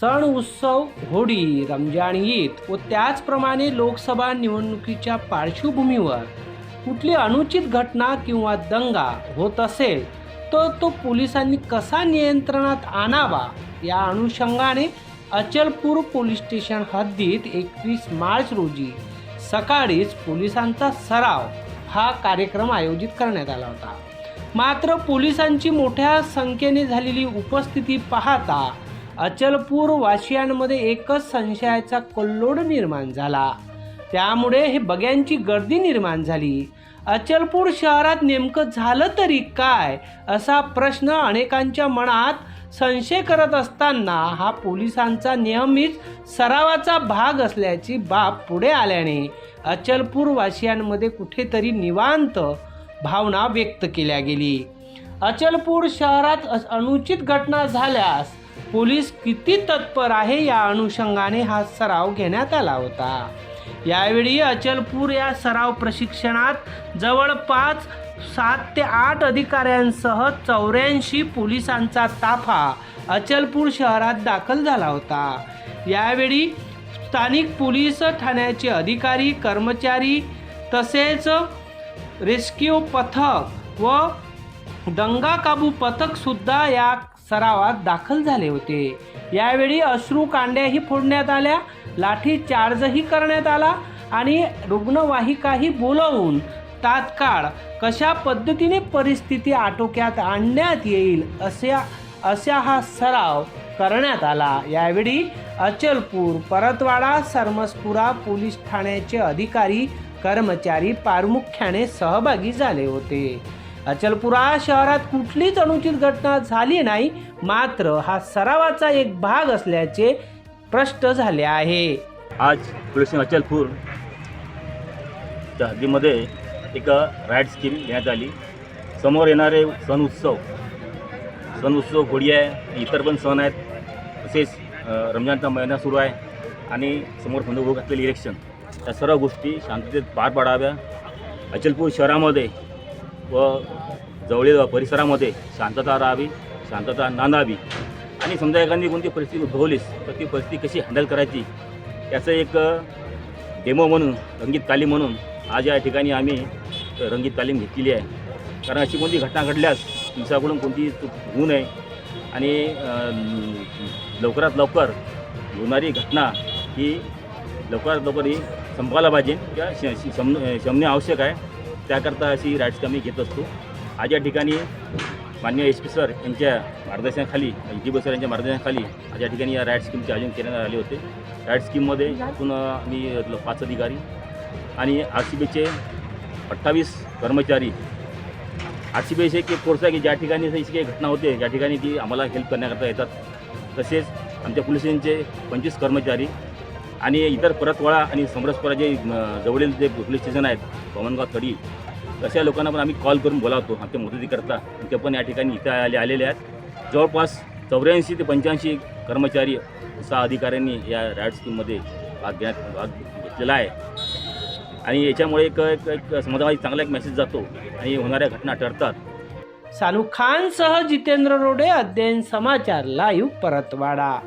सण उत्सव होळी रमजान ईद व त्याचप्रमाणे लोकसभा निवडणुकीच्या पार्श्वभूमीवर कुठली अनुचित घटना किंवा दंगा होत असेल तर तो पोलिसांनी कसा नियंत्रणात आणावा या अनुषंगाने अचलपूर पोलीस स्टेशन हद्दीत एकवीस मार्च रोजी सकाळीच पोलिसांचा सराव हा कार्यक्रम आयोजित करण्यात आला होता. मात्र पोलिसांची मोठ्या संख्येने झालेली उपस्थिती पाहता अचलपूर वासियांमध्ये एकच संशयाचा कल्लोड निर्माण झाला. त्यामुळे हे बग्यांची गर्दी निर्माण झाली. अचलपूर शहरात नेमकं झालं तरी काय? असा प्रश्न अनेकांच्या मनात संशय करत असताना हा पोलिसांचा नियमित सरावाचा भाग असल्याची बाब पुढे आल्याने अचलपूर वासियांमध्ये कुठेतरी निवांत भावना व्यक्त केल्या गेली. अचलपूर शहरात अस- अनुचित घटना झाल्यास पोलीस किती तत्पर आहे या अनुषंगाने हा सराव घेण्यात आला होता. यावेळी अचलपूर या सराव प्रशिक्षणात जवळपास सात ते आठ अधिकाऱ्यांसह चौऱ्याऐंशी पोलिसांचा ताफा अचलपूर शहरात दाखल झाला होता. यावेळी स्थानिक पोलीस ठाण्याचे अधिकारी कर्मचारी तसेच रेस्क्यू पथक व दंगा काबू पथक सुद्धा या सरावात दाखल झाले होते. यावेळी अश्रू कांड्याही फोडण्यात आल्या लाठी चार्जही करण्यात आला आणि रुग्णवाहिकाही बोलवून तात्काळ कशा पद्धतीने परिस्थिती आटोक्यात आणण्यात येईल अशा अशा हा सराव करण्यात आला. यावेळी अचलपूर परतवाडा सरमसपुरा पोलीस ठाण्याचे अधिकारी कर्मचारी प्रामुख्याने सहभागी झाले होते. अचलपुरा शहरात कुठलीच अनुचित घटना झाली नाही मात्र हा सरावाचा एक भाग असल्याचे स्पष्ट झाले आहे. आज पोलीस अचलपूर हद्दीमध्ये एक राईड स्कीम घेण्यात आली. समोर येणारे सण उत्सव सण उत्सव होळी आहे इतर पण सण आहेत. तसेच रमजानचा महिना सुरू आहे आणि समोर फंड घातलेले इलेक्शन या सर्व गोष्टी शांततेत पार पाडाव्या. अचलपूर शहरामध्ये व जवळील परिसरामध्ये शांतता राहावी शांतता नांदावी. आणि समजा एखादी कोणती परिस्थिती उद्भवलीस तर ती परिस्थिती कशी हँडल करायची? याचं एक डेमो म्हणून रंगीत तालीम म्हणून आज या ठिकाणी आम्ही रंगीत तालीम घेतलेली आहे. कारण अशी कोणती घटना घडल्यास तुमच्याकडून कोणती चूक होऊ नये. आणि लवकरात लवकर होणारी घटना ही लवकरात लवकर ही संपवायला पाहिजे. किंवा श- शम शमणे आवश्यक आहे. त्याकरता अशी राईड्स आम्ही घेत असतो. आज या ठिकाणी मान्य एस पी सर यांच्या मार्गदर्शनाखाली जी बी सर यांच्या मार्गदर्शनाखाली आज या ठिकाणी या राईड स्कीमचे आयोजन करण्यात आले होते. राईड स्कीममध्ये एकूण आम्ही पाच अधिकारी आणि आर सी बीचे अठ्ठावीस कर्मचारी. आर सी बी एक कोर्स आहे की ज्या ठिकाणी अशी काही घटना होते ज्या ठिकाणी ती आम्हाला हेल्प करण्याकरता येतात. तसेच आमच्या पोलीस स्टेशनचे पंचवीस कर्मचारी आणि इतर परतवाळा आणि समरसपुरा जे जवळील जे पोलीस स्टेशन आहेत पवनगाव तडी अशा लोकांना पण आम्ही कॉल करून बोलावतो. आमच्या मदतीकरता ते पण या ठिकाणी इथं आले आलेले आहेत. जवळपास चौऱ्याऐंशी ते पंच्याऐंशी कर्मचारी सहा अधिकाऱ्यांनी या राईड स्कीममध्ये भाग घेण्यात भाग घेतलेला आहे. आणि याच्यामुळे एक एक एक समाजामध्ये चांगला एक मेसेज जातो आणि होणाऱ्या घटना ठरतात सानू खानसह जितेंद्र रोडे अध्ययन समाचार लाईव्ह परतवाडा.